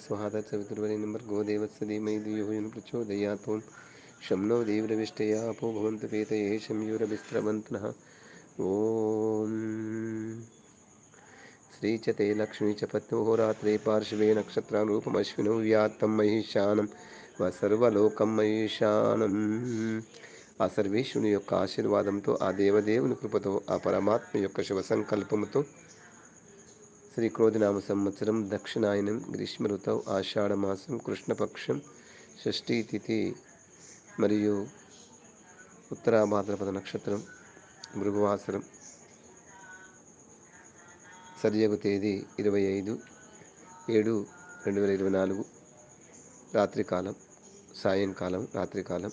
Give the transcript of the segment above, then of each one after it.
स्वाहा तत्सवितुर्वरेण्यं भर्गो देवस्य धीमहि धियो यो न प्रचोदयात् ॐ शं नो देवरविष्टया अपो भवन्तु पेतये शं युरविस्रवन्तु नः ॐ श्री च ते लक्ष्मी च पत्नो रात्रे पार्श्वे नक्षत्रानुरूपमश्विनौ व्यात्तं महिषानं వ సర్వలోకం మహిషానం ఆ సర్వేశ్వరుని యొక్క ఆశీర్వాదంతో ఆ దేవదేవుని కృపతో ఆ పరమాత్మ యొక్క శుభ సంకల్పముతో శ్రీ క్రోధినామ సంవత్సరం దక్షిణాయనం గ్రీష్మ ఋతువు ఆషాఢమాసం కృష్ణపక్షం షష్ఠీ తిథి మరియు ఉత్తరాభాద్రపద నక్షత్రం భృగువాసరం. సరియగు తేదీ ఇరవై ఐదు ఏడు రెండు వేల ఇరవై నాలుగు. రాత్రికాలం సాయంకాలం రాత్రికాలం.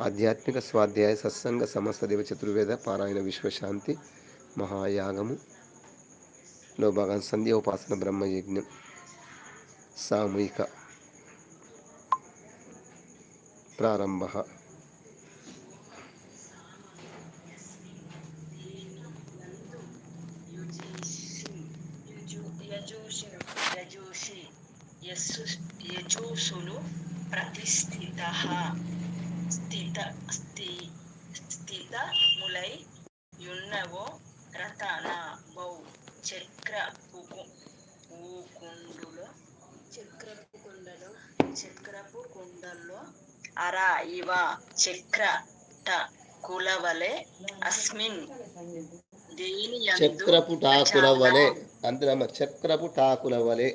ఆధ్యాత్మిక స్వాధ్యాయ సత్సంగ సమస్త దేవ చతుర్వేద పారాయణ విశ్వశాంతి మహాయాగము. లో భాగం సంధ్యోపాసన బ్రహ్మయజ్ఞం. సామూహిక ప్రారంభ కుండల్లో అర ఇవ చక్ర ట కులవలే అస్మిన్. దేని చక్రపు టాకుల వలె అంతేనమ్మ చక్రపు టాకుల వలె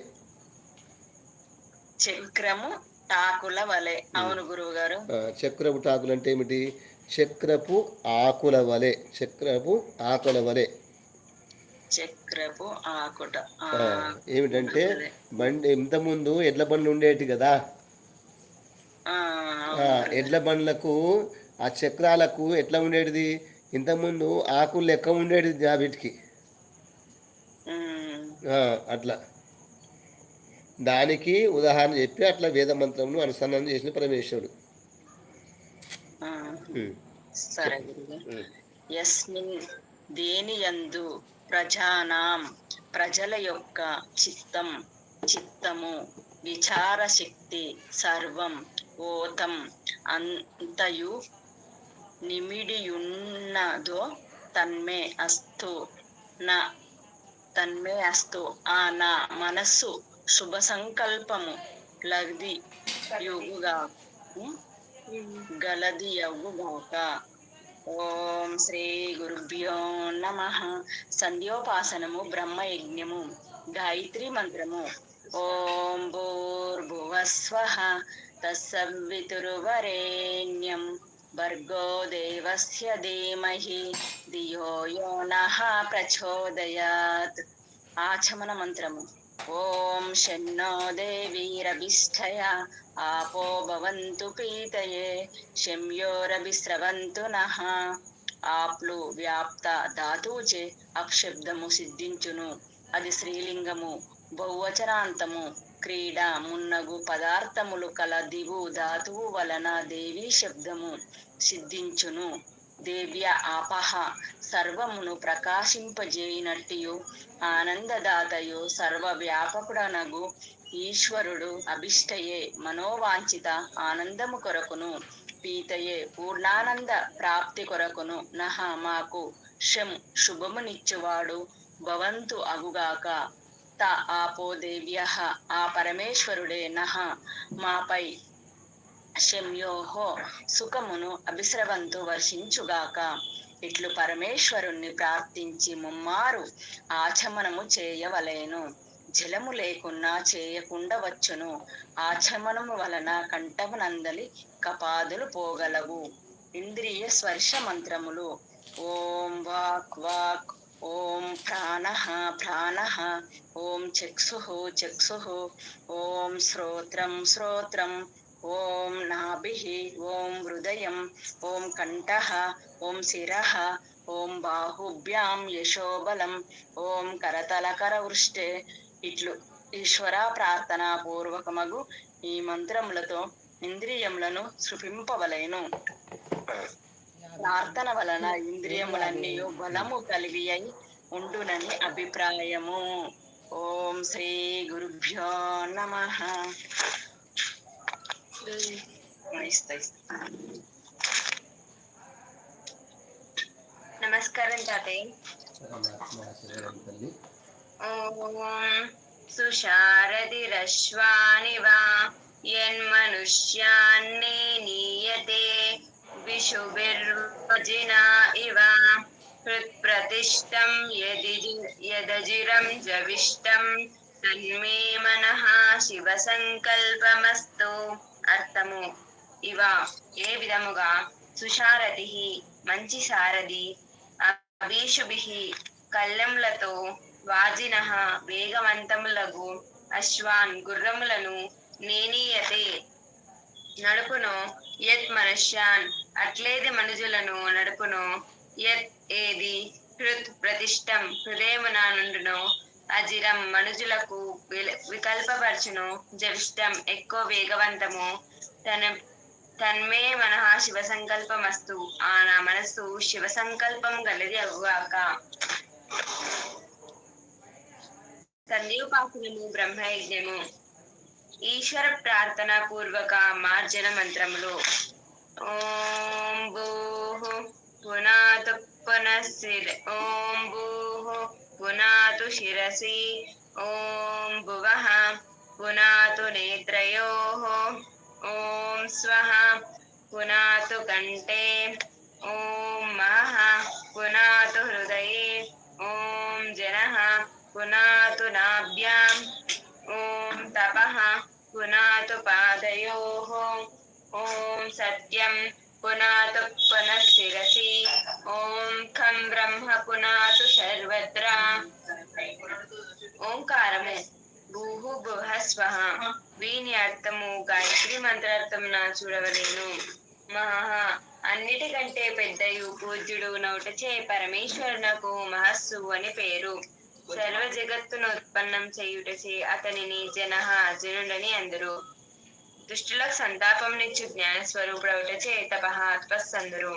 చక్రము టాకుల వలె అవును గురువు గారు చక్రపు టాకులు అంటే ఏమిటి? చక్రపు ఆకుల వలె చక్రపు ఆకుల వలె చక్రపు ఆకుట. ఏమిటంటే బండి ఇంతకుముందు ఎడ్ల బండ్లు ఉండేటి కదా? ఎడ్ల బండ్లకు ఆ చక్రాలకు ఎట్లా ఉండేటిది? ఇంతకుముందు ఆకులు లెక్క ఉండేది వీటికి. ఉమ్, ఆ, అట్లా. దానికి ఉదాహరణ చెప్పి అట్లా వేద మంత్రమును అనుసంధానం చేసిన పరమేశ్వరుడు. సరే. యస్మిన్ దేని యందు ప్రజానాం ప్రజల యొక్క చిత్తం చిత్తము విచార శక్తి సర్వం ఓతం అంతయు నిమిడియున్నదో తన్మే అస్తు నా తన్మే అస్తు ఆ నా మనస్సు శుభ సంకల్పము లగ్ది యుగుగా గలది యగుగాక ఓం శ్రీ గురుభ్యో నమ. సంధ్యోపాసనము బ్రహ్మ యజ్ఞము గాయత్రి మంత్రము. ఓం భూర్భువస్వ తస్సవితుర్వరేణ్యం భర్గో దేవస్య ధీమహి ధియో యో నః ప్రచోదయాత్ ఆచమన మంత్రము ఓం షన్నో దేవీరభిష్టయ ఆపో భవంతు పీతయే శమ్యోరభిస్రవంతు నః ఆప్లు వ్యాప్త ధాతువుచే అక్షబ్దము సిద్ధించును అది శ్రీలింగము బహువచనాంతము క్రీడ మున్నగు పదార్థములు కల దివు ధాతువు వలన దేవి శబ్దము సిద్ధించును. దేవ్య ఆపహ సర్వమును ప్రకాశింపజేయినట్టియు. ఆనందదాతయు సర్వ వ్యాపకుడనగు ఈశ్వరుడు అభిష్టయే మనోవాంఛిత ఆనందము కొరకును. పీతయే పూర్ణానంద ప్రాప్తి కొరకును. నహ మాకు శం శుభమునిచ్చువాడు. భవంతు అగుగాక. త ఆపో దేవ్య ఆ పరమేశ్వరుడే నహ మాపై శమ్యోహో సుఖమును అభిశ్రవంతు వర్షించుగాక. ఇట్లు పరమేశ్వరుణ్ణి ప్రార్థించి ముమ్మారు ఆచమనము చేయవలేను. జలము లేకున్నా చేయకుండా వచ్చును. ఆచమనము వలన కంఠమునందలి కపాదులు పోగలవు. ఇంద్రియ స్పర్శ మంత్రములు. ఓం వాక్ వాక్. ఓం ప్రాణ ప్రాణ ఓం చక్షు చక్షు ఓం శ్రోత్రం శ్రోత్రం ఓం నాభి ఓం హృదయం ఓం కంఠ ఓం శిర ఓం బాహుభ్యాం యశోబలం ఓం కరతలకర వృష్టే. ఇట్లు ఈశ్వర ప్రార్థనా పూర్వకమగు ఈ మంత్రములతో ఇంద్రియములను సృపింపవలెను ప్రార్థన వలన ఇంద్రియములన్నీ బలము కలిగి అయి ఉండునని అభిప్రాయము. ఓం శ్రీ గురుభ్యో నమ. నమస్కారం తాతయ్య. ఓం సుశారదిరశ్వాని వా యన్మనుష్యాన్నే నీయతే. విషుభిర్వజినా ఇవ యదజిరం జవిష్టం తన్మే మనః శివ సంకల్పమస్తు అర్థము ఇవ ఏ విధముగా సుశారథి మంచి సారథి అభీషుభి కళ్ళెములతో వాజిన వేగవంతములగు అశ్వాన్ గుర్రములను నేనీయతే నడుపును యత్ మనుష్యాన్ అట్లేది మనుజులను నడుపును. యత్ ఏది? హృత్ ప్రతిష్టం హృదయమున నుండును. అజిరం మనుజులకు వికల్పపరచును. జవిష్టం ఎక్కువ వేగవంతము. తన తన్మే మన శివ సంకల్పమస్తు ఆ నా మనస్సు శివ సంకల్పం గలది అవ్వాక. సంధ్యోపాసనము బ్రహ్మయజ్ఞము. ఈశ్వర ప్రార్థన పూర్వక మార్జన మంత్రములు. ఓం భూ పునాతు పునఃశిర ఓం భూ పునాతు శిరసి. ఓం భువ పునాతు నేత్రయో. ఓం స్వ పునాతు కంఠే. ఓం మహ పునాతు హృదయే. ఓం జన పునాతు నాభ్యాం. పునాతు పాదయోః ఓం సత్యం పునాతు పునఃశిరసి ఓం ఖం బ్రహ్మ పునాతు సర్వద్రా ఓంకారము భూహు భువ స్వహ వీని అర్థము గాయత్రి మంత్రార్థమున చూడవలేను మహా అన్నిటికంటే పెద్దయు పూజ్యుడు నౌటచే పరమేశ్వరునకు మహస్సు అని పేరు సర్వ జగత్తును ఉత్పన్నం చేయుటచే అతనిని జన జనుడని అందరు. దుష్టులకు సంతాపం నిచ్చు జ్ఞాన స్వరూపుడవుటచే తపస్సందరు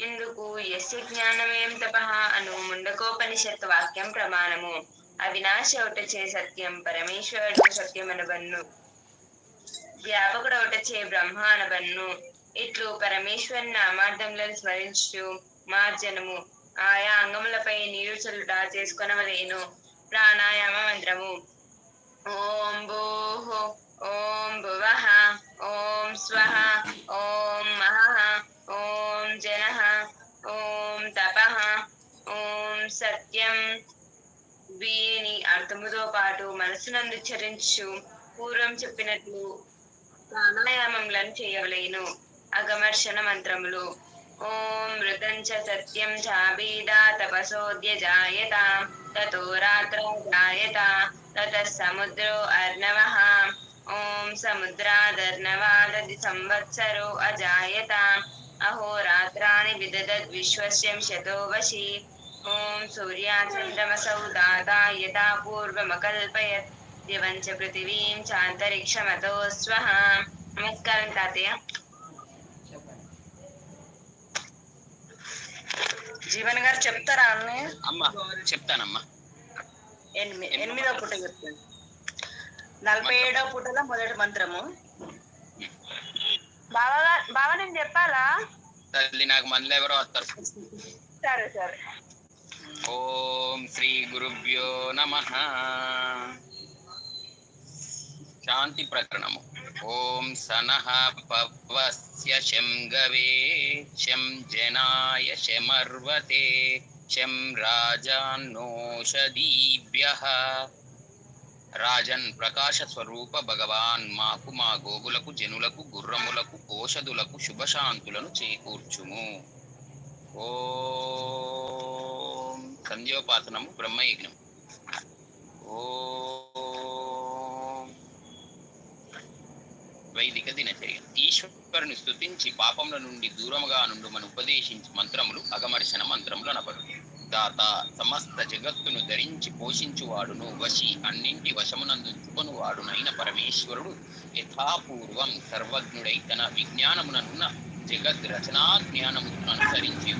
ఇందుకు యస్య జ్ఞానమేం తప అను ముండకోపనిషత్ వాక్యం ప్రమాణము. అవినాశి అవుటచే సత్యం పరమేశ్వరుడు సత్యం అనబన్ను వ్యాపకుడు అవుటచే బ్రహ్మ అనబన్ను ఇట్లు పరమేశ్వరి నామార్థంలో స్మరించు మార్జనము ఆయా అంగములపై నీరు చల్లుట చేసుకొనవలేను. ప్రాణాయామ మంత్రము. ఓం భూ ఓం భువ ఓం స్వ ఓం మహ ఓం జన ఓం తప ఓం సత్యం. వీని అర్థముతో పాటు మనసునందు చరించు. పూర్వం చెప్పినట్లు ప్రాణాయామములను చేయవలేను. అగమర్షణ మంత్రములు. ఓం మృతం చ సత్యం చాబీదా తపసోద్య జాయత తతో రాత్ర జాయత తత సముద్రో అర్ణవః ఓం సముద్రాదర్ణవాదది సంవత్సరో అజాయత అహోరాత్రాణి విదదద్ విశ్వస్యం శతో వశి ఓం సూర్యాచంద్రమసౌ దాతా యథా పూర్వమకల్పయత్ దివం చ పృథివీం చాంతరిక్షమతో స్వః నమస్కారం జీవన్ గారు చెప్తారా అన్ని? అమ్మా చెప్తానమ్మా. ఎనిమి ఎనిమిదో పుట చెప్తాను. నలభై ఏడో పుటలో మొదటి మంత్రము. బాగా బాగా నేను చెప్పాలా? తల్లి నాకు మళ్ళీ ఎవరో వస్తారు. సరే సరే. ఓం శ్రీ గురుభ్యో నమ. శాంతి ప్రకరణము. ఓం సనః పవస్య శం గవే శం జనాయ శమర్వతే శం రాజాన్నోషధీభ్యః. రాజన్ ప్రకాశ స్వరూప భగవాన్ మాకు మా గోవులకు జనులకు గుర్రములకు ఓషధులకు శుభశాంతులను చేకూర్చుము. ఓం సంధ్యోపాసనము బ్రహ్మయజ్ఞం. ఓ వైదిక దినచర్య. ఈశ్వరుని స్తుతించి పాపముల నుండి దూరముగా నుండి మన ఉపదేశించి మంత్రములు అగమర్శన మంత్రములు అనబడు. దాత సమస్త జగత్తును ధరించి పోషించువాడును. వశి అన్నింటి వశమునందుకొని వాడునైన పరమేశ్వరుడు యథాపూర్వం సర్వజ్ఞుడై తన విజ్ఞానముననున్న జగద్ రచనా జ్ఞానమును అనుసరించి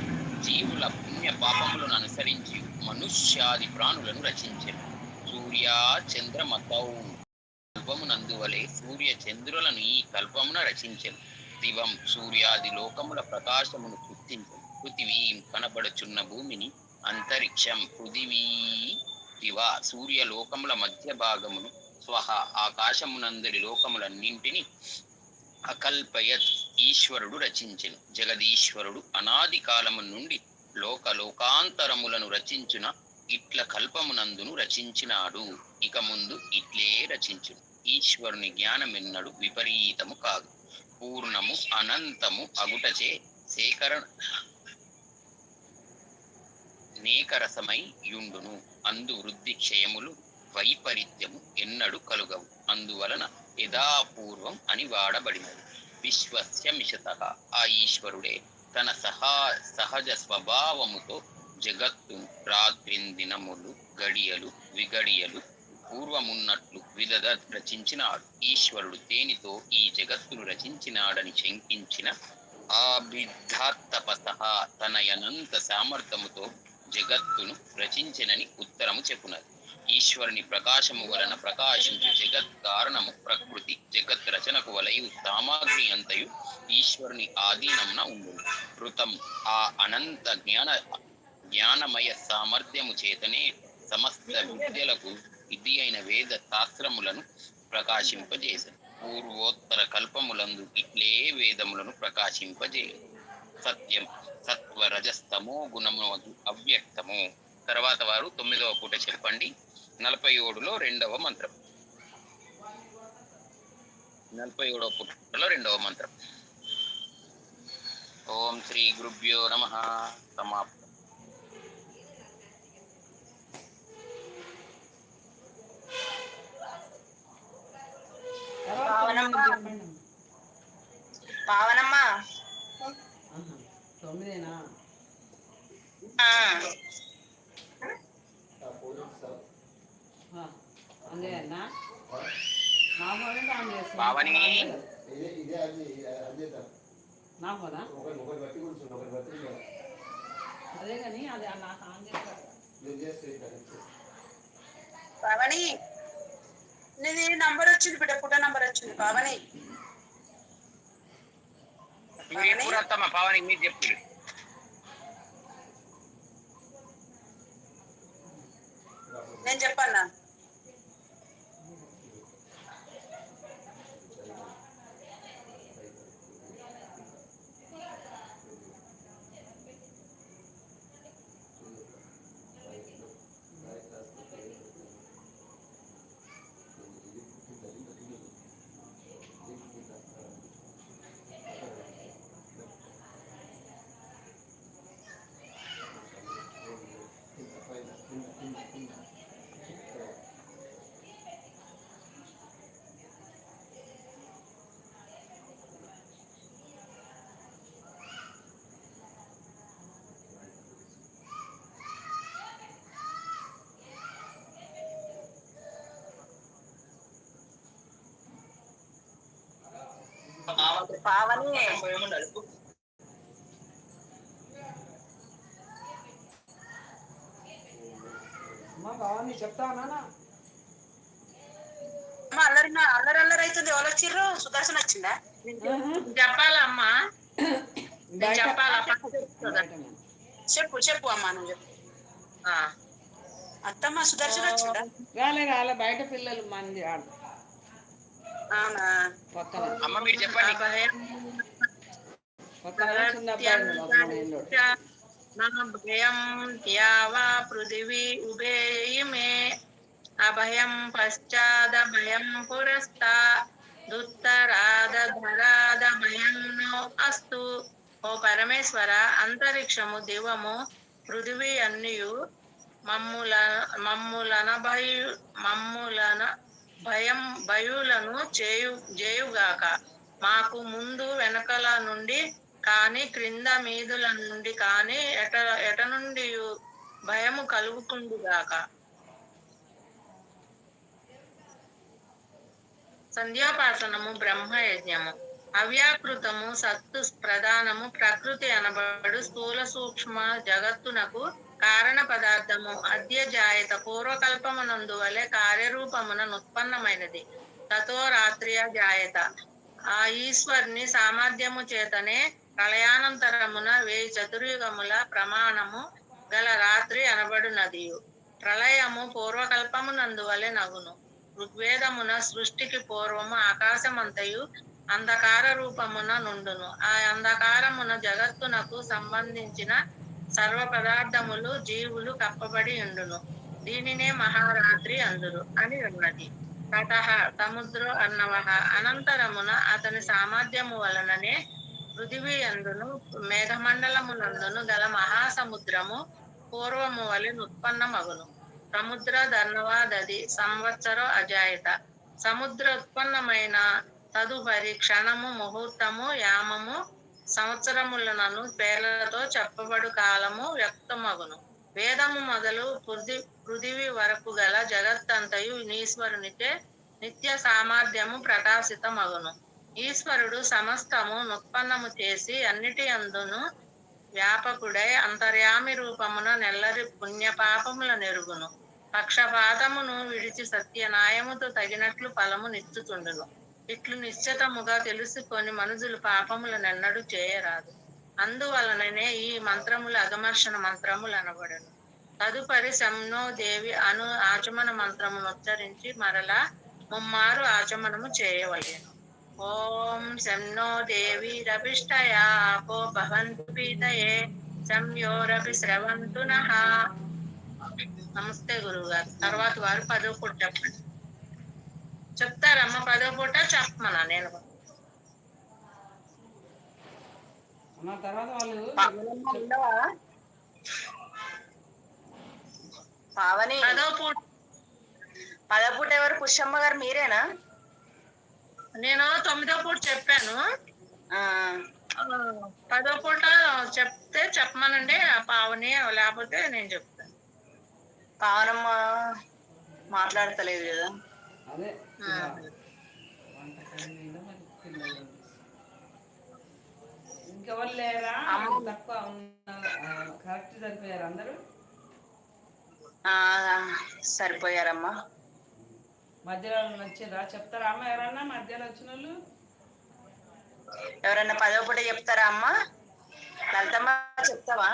జీవుల పుణ్య పాపములను అనుసరించి మనుష్యాది ప్రాణులను రచించారు సూర్య చంద్రమతౌ. కల్పమునందువలే సూర్య చంద్రులను ఈ కల్పమున రచించెను. దివం సూర్యాది లోకముల ప్రకాశమును గుర్తించను పృథివీ కనబడుచున్న భూమిని అంతరిక్షం పృథివీ దివ సూర్య లోకముల మధ్య భాగమును స్వహ ఆకాశమునందరి లోకములన్నింటిని అకల్పయత్ ఈశ్వరుడు రచించెను. జగదీశ్వరుడు అనాది కాలము నుండి లోక లోకాంతరములను రచించున ఇట్ల కల్పమునందును రచించినాడు. ఇక ముందు ఇట్లే రచించును. ఈశ్వరుని జ్ఞానమెన్నడు విపరీతము కాదు. పూర్ణము అనంతము అగుటచే సేకరణ నేకరసమై యుండును. అందు వృద్ధి క్షయములు వైపరీత్యము ఎన్నడు కలుగవు. అందువలన యథాపూర్వం అని వాడబడినది. విశ్వస్య మిషత ఆ ఈశ్వరుడే తన సహా సహజ స్వభావముతో జగత్తు రాత్రిందినములు గడియలు విగడియలు పూర్వమున్నట్లు విదద రచించినాడు. ఈశ్వరుడు దేనితో ఈ జగత్తును రచించినాడని శంకించిన ఆ బిద్ధాత్తపసహ తన అనంత సామర్థ్యముతో జగత్తును రచించినని ఉత్తరము చెప్పునది. ఈశ్వరుని ప్రకాశము వలన ప్రకాశించు జగత్ కారణము ప్రకృతి. జగత్ రచనకు వలయు సామాగ్రి అంతయు ఈశ్వరుని ఆధీనమున ఉండు కృతం ఆ అనంత జ్ఞాన జ్ఞానమయ సామర్థ్యము చేతనే సమస్త విద్యలకు విధి అయిన వేద శాస్త్రములను ప్రకాశింపజేసను. పూర్వోత్తర కల్పములందు ఇట్లే వేదములను ప్రకాశింపజే సత్యం సత్వ రజస్తమో గుణము అవ్యక్తము. తర్వాత వారు తొమ్మిదవ పూట చెప్పండి. నలభై ఏడులో రెండవ మంత్రం. నలభై ఏడవ పూటలో రెండవ మంత్రం. ఓం శ్రీ గురుభ్యో నమ. సమాప్త. కూర్చుంది ఒకరి బట్టి అదే కానీ అది నాకు ఆన్ చేస్తా. నేను చేస్తే ఇట్లా పావని. నీది నంబర్ వచ్చింది బిడ్డ ఫోటో నంబర్ వచ్చింది పావని. పావని. మీరు చెప్పు నేను చెప్పన్నా? పావని అమ్మ అల్లరి అల్లరి అల్లరి అవుతుంది. ఎవరు వచ్చిర్రు? సుదర్శన్ వచ్చిందా? చెప్పాలమ్మా. చెప్పాలా? చెప్పు చెప్పు అమ్మా నువ్వు చెప్పు. అత్తమ్మ సుదర్శన్ వచ్చిందా? రాలే రాలే బయట పిల్లలు మంది ఆడ అమ్మ మీరు చెప్పండి. త్యావా పృథివీ ఉభేయిమే అభయం పశ్చాద భయం పురస్తా దుత్తరాద ధరాద భయం నో అస్తు. ఓ పరమేశ్వర అంతరిక్షము దివము పృథివీ అన్నియు మమ్ముల మమ్ములన భయు మమ్ములన భయం భయులను చేయు చేయుగాక. మాకు ముందు వెనకల నుండి కాని క్రింద మీదుల నుండి కాని ఎట ఎట నుండి భయము కలుగుకుండుగాక సంధ్యాపాసనము బ్రహ్మ యజ్ఞము అవ్యాకృతము సత్తు ప్రధానము ప్రకృతి అనబడు స్థూల సూక్ష్మ జగత్తునకు కారణ పదార్థము. అద్య జాయత పూర్వకల్పమునందు వలె కార్యరూపమున ఉత్పన్నమైనది. తతో రాత్రియ జాయత ఆ ఈశ్వరుని సామర్థ్యము చేతనే ప్రళయానంతరమున వేయి చతుర్యుగముల ప్రమాణము గల రాత్రి అనబడునది ప్రళయము పూర్వకల్పమునందు వలె నగును. ఋగ్వేదమున సృష్టికి పూర్వము ఆకాశమంతయు అంధకార రూపమున నుండును. ఆ అంధకారమున జగత్తునకు సంబంధించిన సర్వ పదార్థములు జీవులు కప్పబడి ఉండును. దీనినే మహారాత్రి అందురు అని ఉన్నది. తటః సముద్ర అన్నవ. అనంతరమున అతని సామర్థ్యము వలననే పృథివీ అందును మేఘమండలమునందును గల మహాసముద్రము పూర్వము వలె ఉత్పన్నమగును. సముద్ర ధర్నవాదది సంవత్సర అజాయత. సముద్ర ఉత్పన్నమైన తదుపరి క్షణము ముహూర్తము యామము సంవత్సరములనను పేర్లతో చెప్పబడు కాలము వ్యక్తమగును. వేదము మొదలు పృథి పృథివీ వరకు గల జగత్తంతయు ఈశ్వరునికే నిత్య సామర్థ్యము ప్రకాశితమగును. ఈశ్వరుడు సమస్తము నుత్పన్నము చేసి అన్నిటి అందును వ్యాపకుడై అంతర్యామి రూపమున నెల్లరి పుణ్యపాపముల నెరుగును. పక్షపాతమును విడిచి సత్య న్యాయముతో తగినట్లు ఫలము నిచ్చుతుండును ఇట్లు నిశ్చితముగా తెలుసుకొని మనుషులు పాపములు నెన్నడు చేయరాదు. అందువలననే ఈ మంత్రములు అగమర్షణ మంత్రములు అనబడను. తదుపరి శంనో దేవి అను ఆచమన మంత్రమును ఉచ్చరించి మరలా ముమ్మారు ఆచమనము చేయవయ్యను ఓం శంనో దేవి రభిష్టయాపో భవంతు పీతయే సంయోరపి శ్రవంతు నమస్తే గురువు గారు తర్వాత వారు పదో పూట చెప్పండి చెప్తారమ్మ పదో పూట చెప్పమన్నా నేను. పావని పదో పూట. పదపూట ఎవరు? పుష్యమ్మ గారు మీరేనా? నేను తొమ్మిదో పూట చెప్పాను. పదో పూట చెప్తే చెప్పమనండి ఆ పావని లేకపోతే నేను చెప్తాను. పావనమ్మ మాట్లాడతలేదు కదా. అదే. ఇంకెవరు లేరా. తక్కువ కరెక్ట్ సరిపోయారు అందరూ? ఆ సరిపోయారమ్మా. మధ్యలో వచ్చిరా చెప్తారా అమ్మ ఎవరన్నా మధ్యలో వచ్చిన వాళ్ళు? ఎవరన్నా పదవ పూట చెప్తారా అమ్మా? లలితమ్మ చెప్తావా?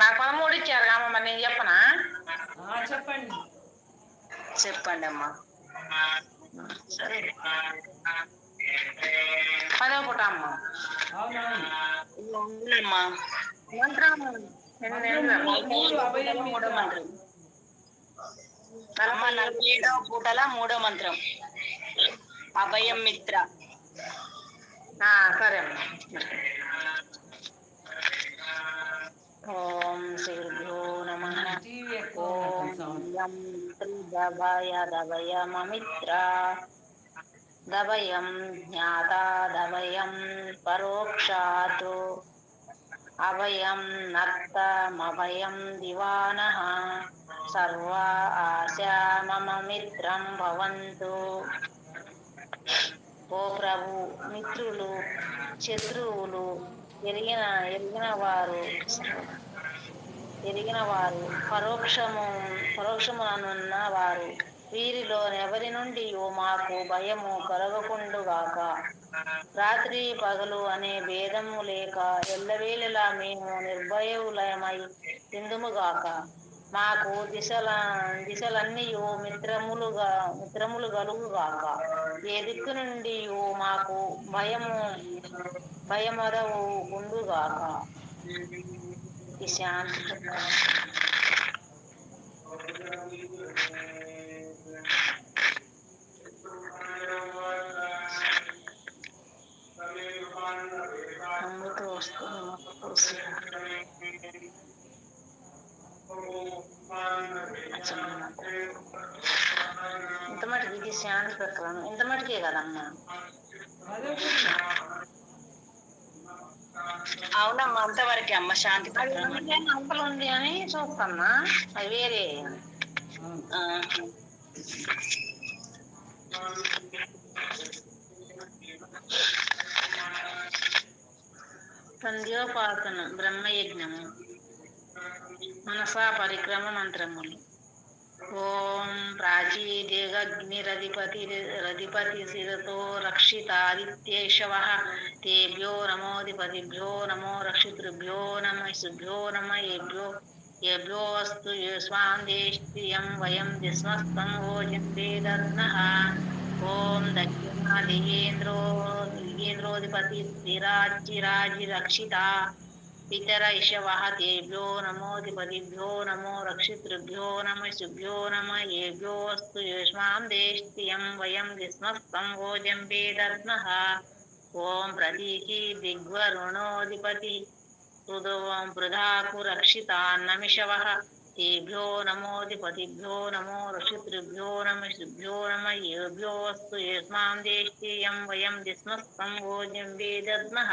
నాకు పదమూడు ఇచ్చారు అమ్మ మరి నేను చెప్పనా? ఆ, చెప్పండి. చెప్పండి అమ్మా సరే పదో పూట అమ్మ అవునవును అమ్మా మంత్రం ఎన్ని మూడు అభయం మూడో మిత్ర. మంత్రం అమ్మ నలభై ఏడవ పూటల మూడో మంత్రం అభయం మిత్ర ఆ, సరే అమ్మ ఓం శ్రీ గురుభ్యో నమః టీవీ ఎక్కువ ఓం ఉన్నట్టు సౌండ్ యం దభయం పరోక్షాత్ అభయం సర్వ ఆశా మమ మిత్రం భవంతు ఓ ప్రభు మిత్రులు శత్రువులు ఎరిగిన ఎరిగిన వారు ఎరిగిన వారు పరోక్షము పరోక్షమునున్న వారు వీరిలో ఎవరి నుండి మాకు భయము కలగకుండుగాక. రాత్రి పగలు అనే భేదము లేక ఎల్లవేళలా మేము నిర్భయములయమై ఇందుముగాక మాకు దిశల దిశలన్నీ మిత్రములుగా మిత్రములు గలుగుగాక. ఏ దిక్కు నుండి మాకు భయము భయమరవు ఉండుగాక ఈ శాంతి అమృత ఇంత మటుకు ఇది శాంతి ప్రక్రమం ఇంత మటుకే కదమ్మా అదే పూట. అవునమ్మా అంతవరకే అమ్మ శాంతి అంతలో ఉంది అని చూస్తున్నా అది వేరే. సంధ్యోపాసన బ్రహ్మయజ్ఞము మనసా పరిక్రమ మంత్రములు. ॐ प्राचीदिगग्निरधिपतिरधिपतिशिरतो रक्षितादित्यैषवः तेभ्यो नमोऽधिपतिभ्यो नमो रक्षितृभ्यो नम सुभ्यो नम येभ्यो येभ्योऽस्तु स्वान्देष्टियं वयं दिस्मस्तं वोचिन्ते दद्मः ॐ दक्षिणादिगेन्द्रो दिगेन्द्रोऽधिपतिराजिराजिरक्षिता ఇతర ఇషవః తేభ్యో నమోధిపతిభ్యో నమో రక్షితృభ్యో నమశుభ్యో నమ ఏభ్యోऽस्तु యేష్మాం దేష్టియం వయం విస్మస్తం ఓజంబే దద్మః ఓం ప్రతీచి దిగ్వరుణోధిపతి. హృదోం పృథాకు రక్షితాన్నమిషవః. తేభ్యో నమోధిపతిభ్యో నమో రక్షితృభ్యో నమశుభ్యో నమ ఏభ్యోऽస్తు యేష్మాం దేష్టియం వయం విస్మస్తం ఓజంబే దద్మః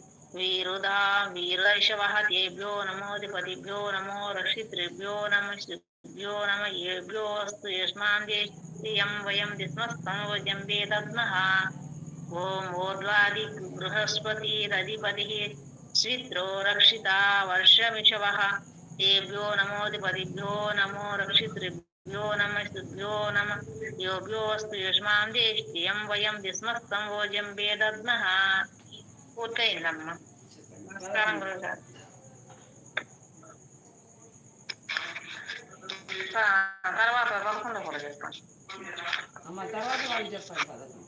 వీరుదా వీరశవ తేభ్యో నమోధిపతిభ్యో నమో రక్షితృభ్యో నమ శ్రీభ్యో నమ ఏభ్యో అస్తు యస్మాన్ దేశీయం వయం దిస్మస్తమోజం వేదద్మః ఓం ఓర్వాది బృహస్పతిరధిపతి స్విత్రో రక్షిత వర్షమిషవ తేభ్యో నమోధిపతిభ్యో నమో రక్షితృభ్యో నమ శుభ్యో నమ యోభ్యోస్తు యస్మాం దేశీయం వయం దిస్మస్తమోజం వేదద్మః పూర్తయిందమ్మా. నమస్కారం గురుగారు తర్వాత పదకొండు కూడా చెప్పండి అమ్మ తర్వాత వాళ్ళు చెప్పారు పదకొండు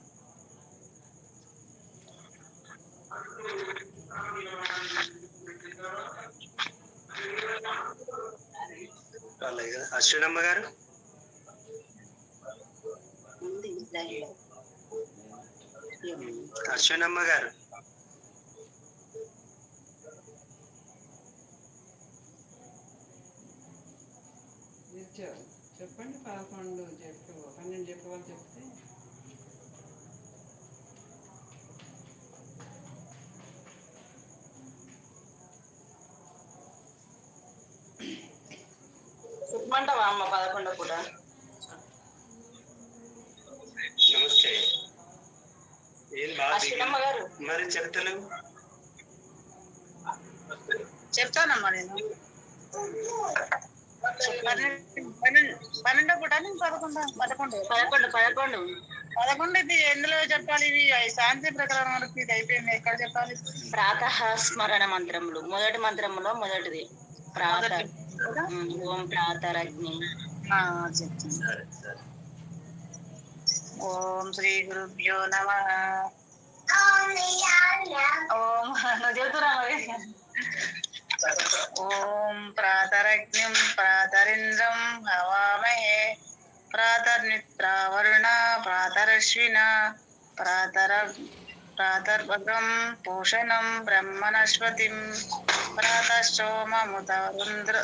అలాగే కదా అశ్వినమ్మ గారు? అశ్వినమ్మ గారు? చెప్పండి పదకొండు చెప్పు. పన్నెండు చెప్పు వాళ్ళు చెప్తే. చెప్పమంటావా అమ్మ పదకొండు కూడా నమస్తే. ఏం బాగా అశ్వినమ్మ గారు? మరి చెప్తలేవు? చెప్తానమ్మా నేను. పన్నెండు పన్నెండు- పన్నెండో పూట పదకొండు? పదకొండు? పదకొండు పదకొండు. పదకొండు ఇది ఎందులో చెప్పాలి? ఇది ఈ శాంతి ప్రకారం వరకు ఇది అయిపోయింది. ఎక్కడ చెప్పాలి? ప్రాతః స్మరణ మంత్రములు. మొదటి మంత్రములో మొదటిది. ప్రాత. ఓం ప్రాతరగ్ని ఓం శ్రీ గురుభ్యో నమ. ఓం నువ్వు చెబుతున్నా మరి. ఓం ప్రాతరగ్నిం ప్రాతరింద్రం హవామహే ప్రాతర్నిత్రావరుణ ప్రాతరశ్విన ప్రాతర ప్రాతర్భగం పూషణం బ్రహ్మణస్పతిం ప్రాతశ్చోమముతరుంద్ర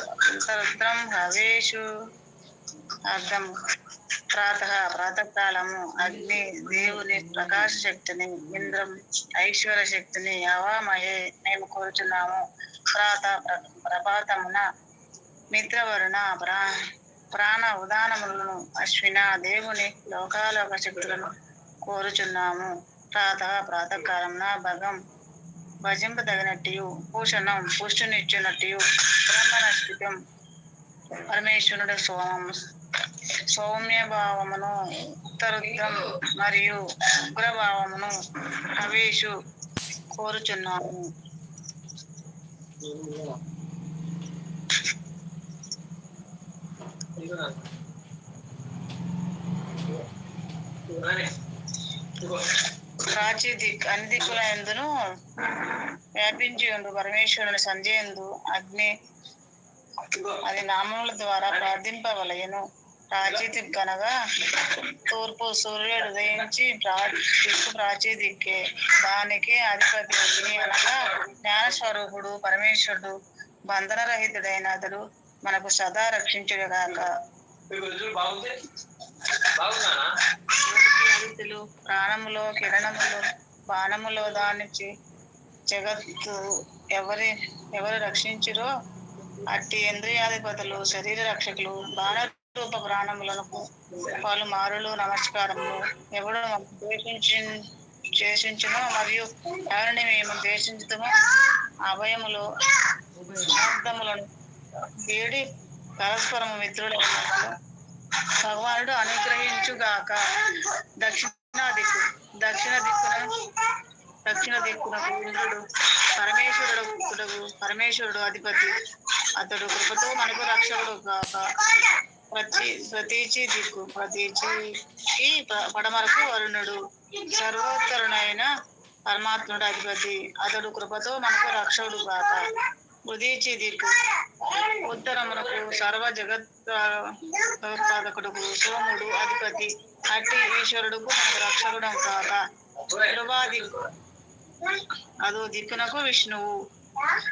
రుద్రం హవేషు అర్థం ప్రాత ప్రాతకాలము అగ్ని దేవుని ప్రకాశ శక్తిని ఇంద్రం ఐశ్వర్య శక్తిని అవామహే మేము కోరుచున్నాము ప్రాత ప్రభాతమున మిత్రవరుణ ప్రా ప్రాణ ఉదానములను అశ్విన దేవుని లోకాలోక శక్తులను కోరుచున్నాము. ప్రాత ప్రాతకాలమున భగం భజింపదగినట్టు భూషణం పుష్టినిచ్చినట్టు బ్రహ్మనస్పితం పరమేశ్వరుడు సోమం సౌమ్య భావమును ఉత్తరుద్రం మరియు ఉగ్రభావమును అవేషు కోరుచున్నాము. ప్రాచీ దిక్ అన్ని దిక్కుల ఎందును వ్యాపించి ఉండు పరమేశ్వరుని సంజయందు అగ్ని అది నామముల ద్వారా ప్రార్థింపవలయను ప్రాచీ దిక్కు అనగా తూర్పు సూర్యుడు ఉదయించి దిక్కు ప్రాచీ దిక్కే. దానికి అధిపతి అగ్ని అనగా జ్ఞాన స్వరూపుడు పరమేశ్వరుడు బంధనరహితుడైన అతడు మనకు సదా రక్షించుగాక అతిథులు ప్రాణములో కిరణములు బాణములో దానిచి జగత్తు ఎవరి ఎవరు రక్షించురో అట్టి ఇంద్రియాధిపతులు శరీర రక్షకులు బాణ రూప ప్రాణములను పలు మారులు నమస్కారములు ఎవడు ద్వేషించి మరియు ఎవరిని మేము ద్వేషించుతామో అభయములు అర్థములను వేడి పరస్పరము మిత్రులైనట్లు భగవానుడు అనుగ్రహించుగాక. దక్షిణ దిక్కు దక్షిణ దిక్కున దక్షిణ దిక్కునకు ఇంద్రుడు పరమేశ్వరుడు పరమేశ్వరుడు అధిపతి. అతడు కృపతో మనకు రక్షకుడు గాక ప్రతి ప్రతీచి దిక్కు ప్రతీచి పడమరకు వరుణుడు సర్వోత్తరుడైన పరమాత్ముడు అధిపతి. అతడు కృపతో మనకు రక్షకుడు కాక ఉదీచి దిక్కు. ఉత్తరమునకు సర్వ జగత్ సోముడు అధిపతి. అట్టి ఈశ్వరుడుకు మనకు రక్షకుడు కాక ధ్రువా దిక్కు అదో దిక్కునకు విష్ణువు.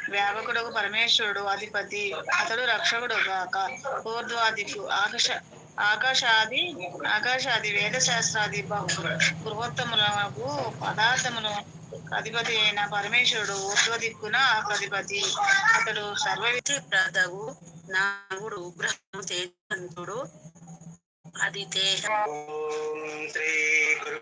వ్యాపకుడు పరమేశ్వరుడు అధిపతి అతడు రక్షకుడు కాక ఊర్ధ్వా ఆకాశ ఆకాశాది ఆకాశాది వేద శాస్త్రాది బృహత్తములకు పదార్థములు అధిపతి అయిన పరమేశ్వరుడు ఊర్ధ్వ దిక్కున అధిపతి. అతడు సర్వ ప్రదవు నాగుడు ఉగ్రహము తేజంతుడు అది దేహ. శ్రీ గురు